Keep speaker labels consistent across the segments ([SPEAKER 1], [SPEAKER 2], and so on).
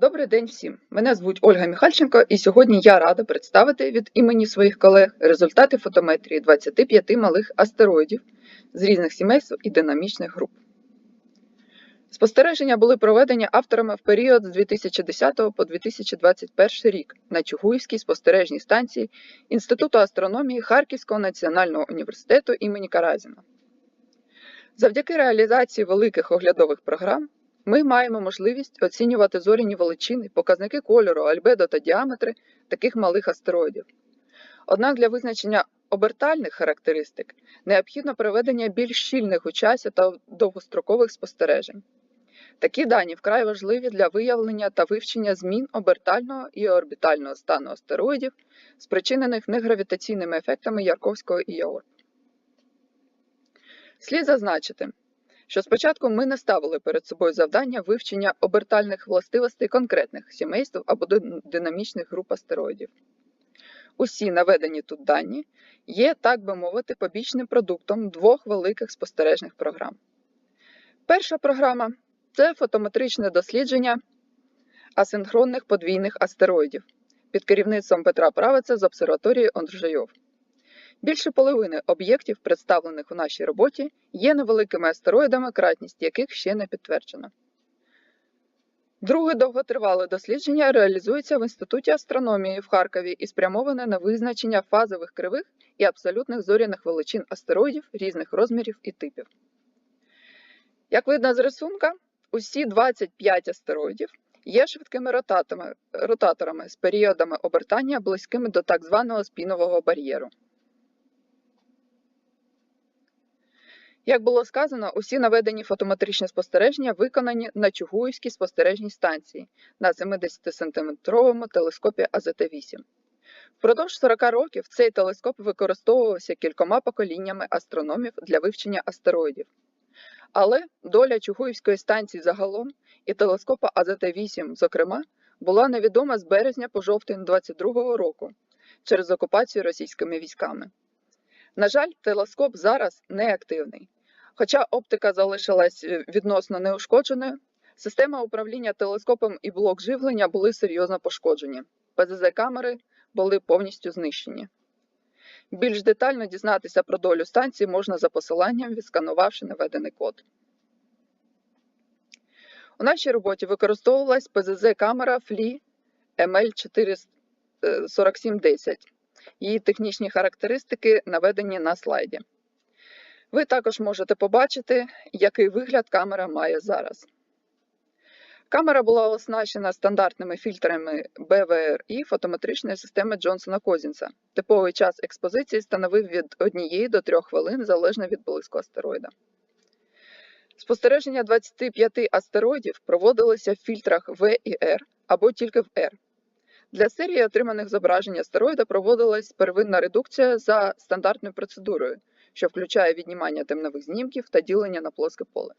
[SPEAKER 1] Добрий день всім! Мене звуть Ольга Міхальченко, і сьогодні я рада представити від імені своїх колег результати фотометрії 25 малих астероїдів з різних сімейств і динамічних груп. Спостереження були проведені авторами в період з 2010 по 2021 рік на Чугуївській спостережній станції Інституту астрономії Харківського національного університету імені Каразіна. Завдяки реалізації великих оглядових програм ми маємо можливість оцінювати зоряні величини, показники кольору, альбедо та діаметри таких малих астероїдів. Однак для визначення обертальних характеристик необхідно проведення більш щільних у часі та довгострокових спостережень. Такі дані вкрай важливі для виявлення та вивчення змін обертального і орбітального стану астероїдів, спричинених негравітаційними ефектами Ярковського і Яор. Слід зазначити, що спочатку ми не ставили перед собою завдання вивчення обертальних властивостей конкретних сімейств або динамічних груп астероїдів. Усі наведені тут дані є, так би мовити, побічним продуктом двох великих спостережних програм. Перша програма це фотометричне дослідження асинхронних подвійних астероїдів під керівництвом Петра Правиця з обсерваторії Ондржайов. Більше половини об'єктів, представлених у нашій роботі, є невеликими астероїдами, кратність яких ще не підтверджена. Друге довготривале дослідження реалізується в Інституті астрономії в Харкові і спрямоване на визначення фазових кривих і абсолютних зоряних величин астероїдів різних розмірів і типів. Як видно з рисунка, усі 25 астероїдів є швидкими ротаторами з періодами обертання близькими до так званого спінового бар'єру. Як було сказано, усі наведені фотометричні спостереження виконані на Чугуївській спостережній станції на 70-сантиметровому телескопі АЗТ-8. Впродовж 40 років цей телескоп використовувався кількома поколіннями астрономів для вивчення астероїдів. Але доля Чугуївської станції загалом і телескопа АЗТ-8, зокрема, була невідома з березня по жовтень 22-го року через окупацію російськими військами. На жаль, телескоп зараз неактивний. Хоча оптика залишилась е, відносно неушкодженою, система управління телескопом і блок живлення були серйозно пошкоджені. ПЗЗ-камери були повністю знищені. Більш детально дізнатися про долю станції можна за посиланням, відсканувавши наведений код. У нашій роботі використовувалась ПЗЗ-камера FLI ML4710. Її технічні характеристики наведені на слайді. Ви також можете побачити, який вигляд камера має зараз. Камера була оснащена стандартними фільтрами BVRI фотометричної системи Джонсона Козінса. Типовий час експозиції становив від 1 до 3 хвилин залежно від блиску астероїда. Спостереження 25 астероїдів проводилися в фільтрах V і R або тільки в R. Для серії отриманих зображень астероїда проводилась первинна редукція за стандартною процедурою, що включає віднімання темнових знімків та ділення на плоске поле.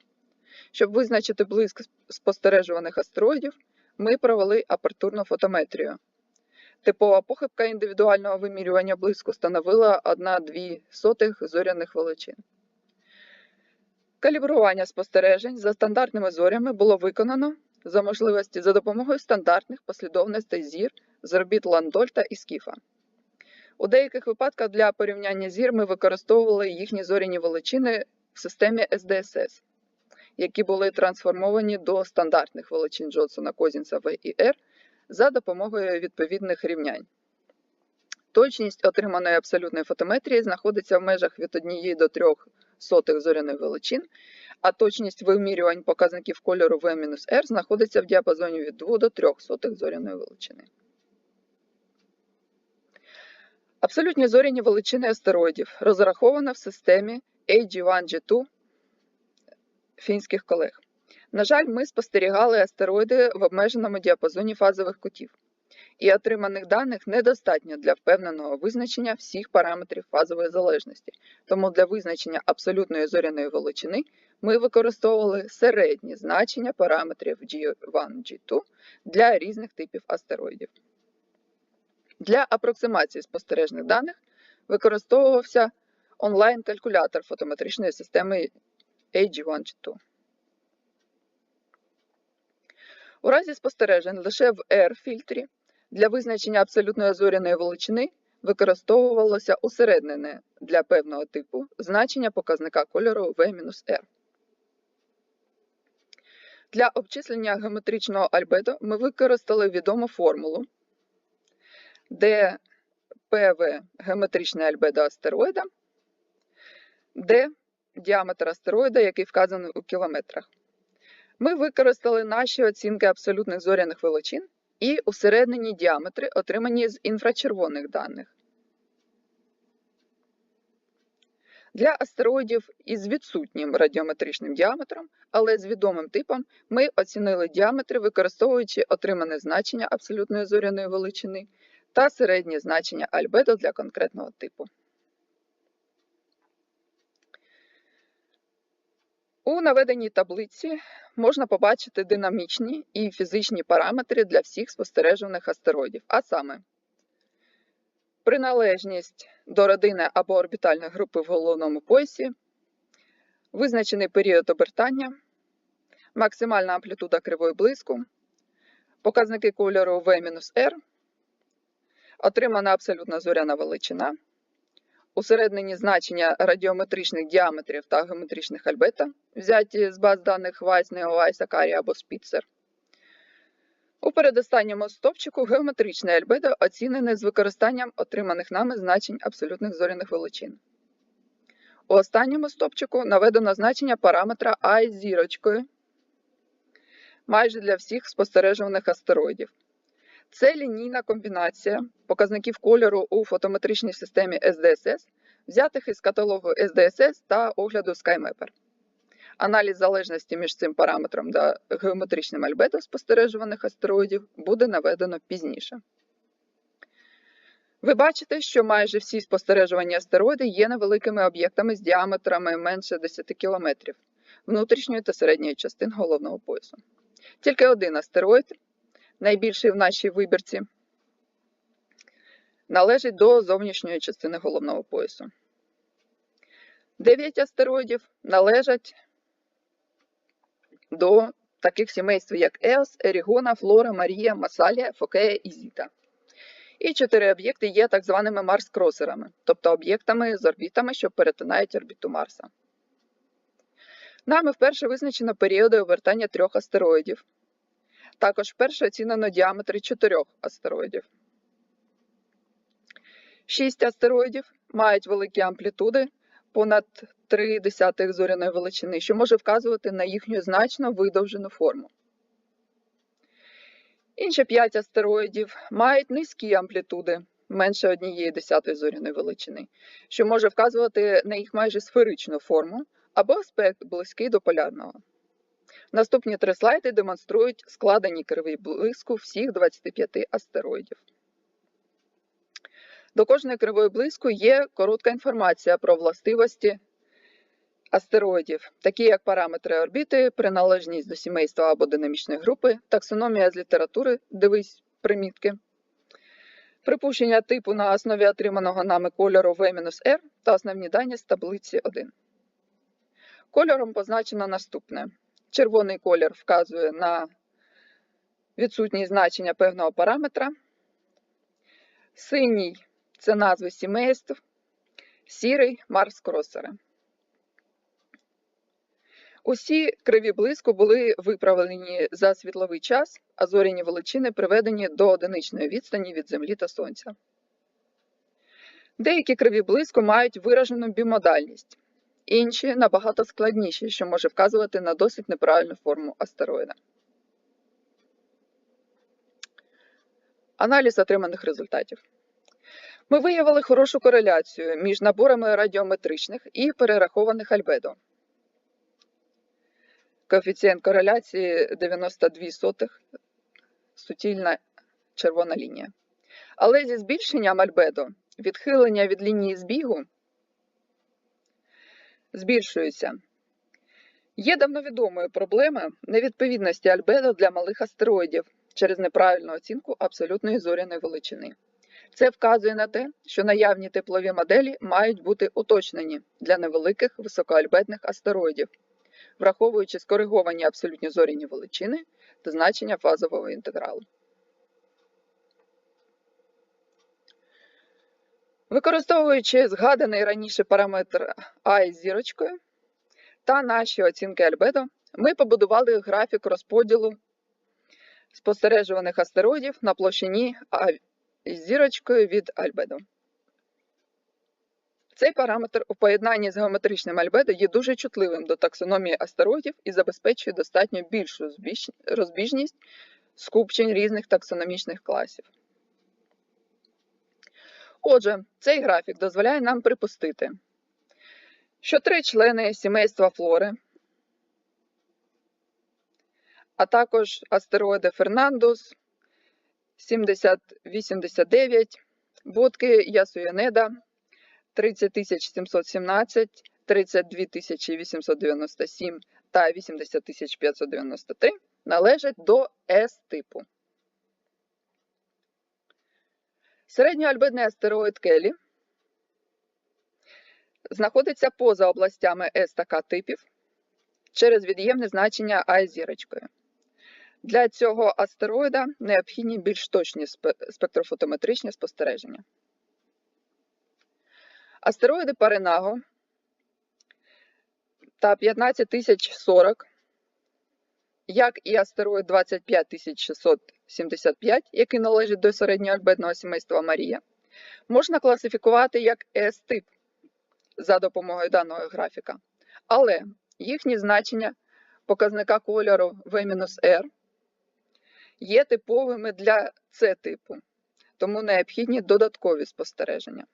[SPEAKER 1] Щоб визначити блиск спостережуваних астероїдів, ми провели апертурну фотометрію. Типова похибка індивідуального вимірювання блиску становила 1,2 зоряних величин. Калібрування спостережень за стандартними зорями було виконано за можливості за допомогою стандартних послідовностей зір з орбіт Ландольта і Скіфа. У деяких випадках для порівняння зір ми використовували їхні зоряні величини в системі SDSS, які були трансформовані до стандартних величин Джонсона Козінса В і R за допомогою відповідних рівнянь. Точність отриманої абсолютної фотометрії знаходиться в межах від 1 до 3 сотих зоряних величин, а точність вимірювань показників кольору V-R знаходиться в діапазоні від 2 до 3 сотих зоряної величини. Абсолютні зоряні величини астероїдів розраховано в системі AG1G2 фінських колег. На жаль, ми спостерігали астероїди в обмеженому діапазоні фазових кутів, і отриманих даних недостатньо для впевненого визначення всіх параметрів фазової залежності. Тому для визначення абсолютної зоряної величини ми використовували середні значення параметрів G1, G2 для різних типів астероїдів. Для апроксимації спостережних даних використовувався онлайн-калькулятор фотометричної системи AG1G2. У разі спостережень лише в R-фільтрі для визначення абсолютної зоряної величини використовувалося усереднене для певного типу значення показника кольору V-R. Для обчислення геометричного альбедо ми використали відому формулу, де ПВ геометричне альбедо астероїда, Д діаметр астероїда, який вказаний у кілометрах. Ми використали наші оцінки абсолютних зоряних величин і усереднені діаметри, отримані з інфрачервоних даних. Для астероїдів із відсутнім радіометричним діаметром, але з відомим типом, ми оцінили діаметри, використовуючи отримане значення абсолютної зоряної величини та середнє значення альбедо для конкретного типу. У наведеній таблиці можна побачити динамічні і фізичні параметри для всіх спостережуваних астероїдів, а саме приналежність до родини або орбітальної групи в головному поясі, визначений період обертання, максимальна амплітуда кривої блиску, показники кольору V-R, отримана абсолютна зоряна величина, усереднені значення радіометричних діаметрів та геометричних альбета, взяті з баз даних Weiss, NeoWeiss, Akari або Spitzer. У передостанньому стовпчику геометричне альбедо оцінене з використанням отриманих нами значень абсолютних зоряних величин. У останньому стовпчику наведено значення параметра I зірочкою майже для всіх спостережуваних астероїдів. Це лінійна комбінація показників кольору у фотометричній системі SDSS, взятих із каталогу SDSS та огляду SkyMapper. Аналіз залежності між цим параметром та геометричним альбедо спостережуваних астероїдів буде наведено пізніше. Ви бачите, що майже всі спостережувані астероїди є невеликими об'єктами з діаметрами менше 10 км внутрішньої та середньої частин головного поясу. Тільки один астероїд, найбільший в нашій вибірці, належить до зовнішньої частини головного поясу. Дев'ять астероїдів належать до таких сімейств, як Еос, Ерігона, Флора, Марія, Масалія, Фокея і Зіта. І чотири об'єкти є так званими Марс-кросерами, тобто об'єктами з орбітами, що перетинають орбіту Марса. Нами вперше визначено періоди обертання трьох астероїдів. Також вперше оцінено діаметри чотирьох астероїдів. Шість астероїдів мають великі амплітуди понад 0,3 зоряної величини, що може вказувати на їхню значно видовжену форму. Інші 5 астероїдів мають низькі амплітуди менше 1,1 зоряної величини, що може вказувати на їх майже сферичну форму або аспект близький до полярного. Наступні три слайди демонструють складені кривий блиску всіх 25 астероїдів. До кожної кривої блиску є коротка інформація про властивості астероїдів, такі як параметри орбіти, приналежність до сімейства або динамічної групи, таксономія з літератури, дивись примітки, припущення типу на основі отриманого нами кольору V-R та основні дані з таблиці 1. Кольором позначено наступне. Червоний колір вказує на відсутність значення певного параметра. Синій це назви сімейств, сірий Марс-кросери. Усі криві блиску були виправлені за світловий час, а зоряні величини приведені до одиничної відстані від Землі та Сонця. Деякі криві блиску мають виражену бімодальність, інші набагато складніші, що може вказувати на досить неправильну форму астероїда. Аналіз отриманих результатів. Ми виявили хорошу кореляцію між наборами радіометричних і перерахованих альбедо. Коефіцієнт кореляції 92 сотих, суцільна червона лінія. Але зі збільшенням альбедо відхилення від лінії збігу збільшується. Є давновідомою проблемою невідповідності альбедо для малих астероїдів через неправильну оцінку абсолютної зоряної величини. Це вказує на те, що наявні теплові моделі мають бути уточнені для невеликих високоальбедних астероїдів, враховуючи скориговані абсолютні зоряні величини та значення фазового інтегралу. Використовуючи згаданий раніше параметр А із зірочкою та наші оцінки альбедо, ми побудували графік розподілу спостережуваних астероїдів на площині А із зірочкою від альбедо. Цей параметр у поєднанні з геометричним альбедо є дуже чутливим до таксономії астероїдів і забезпечує достатньо більшу розбіжність скупчень різних таксономічних класів. Отже, цей графік дозволяє нам припустити, що три члени сімейства флори, а також астероїди Фернандус 7089, будки Ясуянеда 30717, 32897 та 80593 належать до С-типу. Середньоальбедний астероїд Келі знаходиться поза областями С та К типів через від'ємне значення А зірочкою. Для цього астероїда необхідні більш точні спе- спектрофотометричні спостереження. Астероїди Паренаго та 15040, як і астероїд 25675, який належить до середньоальбедного сімейства Марія, можна класифікувати як С-тип за допомогою даного графіка, але їхні значення показника кольору V-R є типовими для С-типу, тому необхідні додаткові спостереження.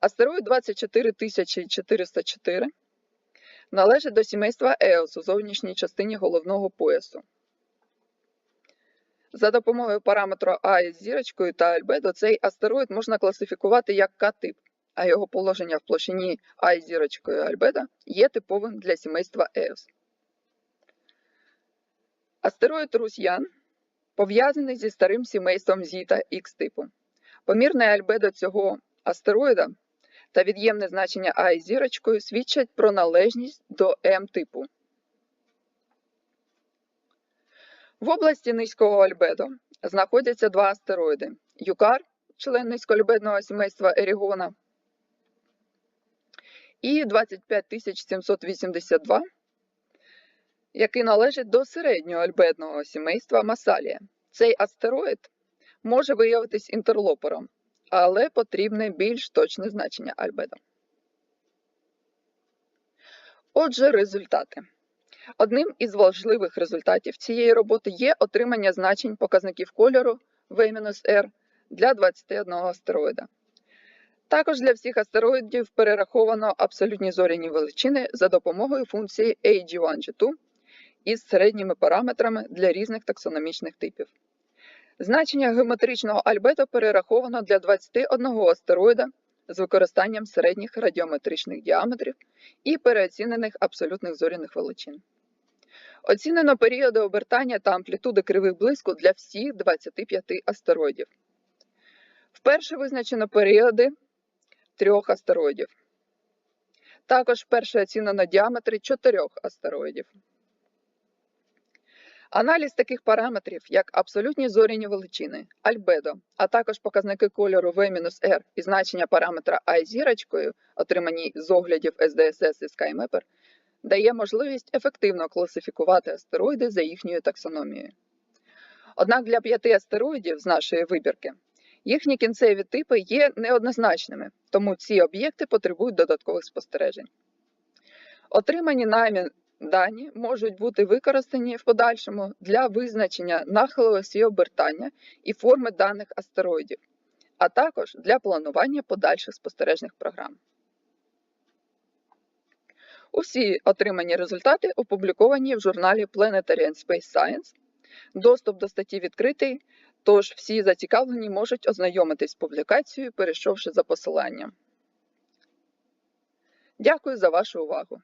[SPEAKER 1] Астероїд 24404 належить до сімейства Еос у зовнішній частині головного поясу. За допомогою параметру А із зірочкою та альбедо цей астероїд можна класифікувати як К-тип, а його положення в площині А із зірочкою альбедо є типовим для сімейства Еос. Астероїд Русьян пов'язаний зі старим сімейством Зіта Х типу. Помірне альбедо цього астероїда та від'ємне значення А із зірочкою свідчать про належність до М-типу. В області низького альбедо знаходяться два астероїди: Юкар, член низькоальбедного сімейства Ерігона, і 25782, який належить до середнього альбедного сімейства Масалія. Цей астероїд може виявитись інтерлопером, але потрібне більш точне значення альбедо. Отже, результати. Одним із важливих результатів цієї роботи є отримання значень показників кольору V-R для 21 астероїда. Також для всіх астероїдів перераховано абсолютні зоряні величини за допомогою функції AG1G2 із середніми параметрами для різних таксономічних типів. Значення геометричного альбедо перераховано для 21 астероїда з використанням середніх радіометричних діаметрів і переоцінених абсолютних зоряних величин. Оцінено періоди обертання та амплітуди кривих блиску для всіх 25 астероїдів. Вперше визначено періоди трьох астероїдів. Також вперше оцінено діаметри чотирьох астероїдів. Аналіз таких параметрів, як абсолютні зоряні величини, альбедо, а також показники кольору V-R і значення параметра I зірочкою, отримані з оглядів SDSS і SkyMapper, дає можливість ефективно класифікувати астероїди за їхньою таксономією. Однак для п'яти астероїдів з нашої вибірки їхні кінцеві типи є неоднозначними, тому ці об'єкти потребують додаткових спостережень. Отримані нами дані можуть бути використані в подальшому для визначення нахилу обертання і форми даних астероїдів, а також для планування подальших спостережних програм. Усі отримані результати опубліковані в журналі Planetary and Space Science. Доступ до статті відкритий, тож всі зацікавлені можуть ознайомитись з публікацією, перейшовши за посиланням. Дякую за вашу увагу!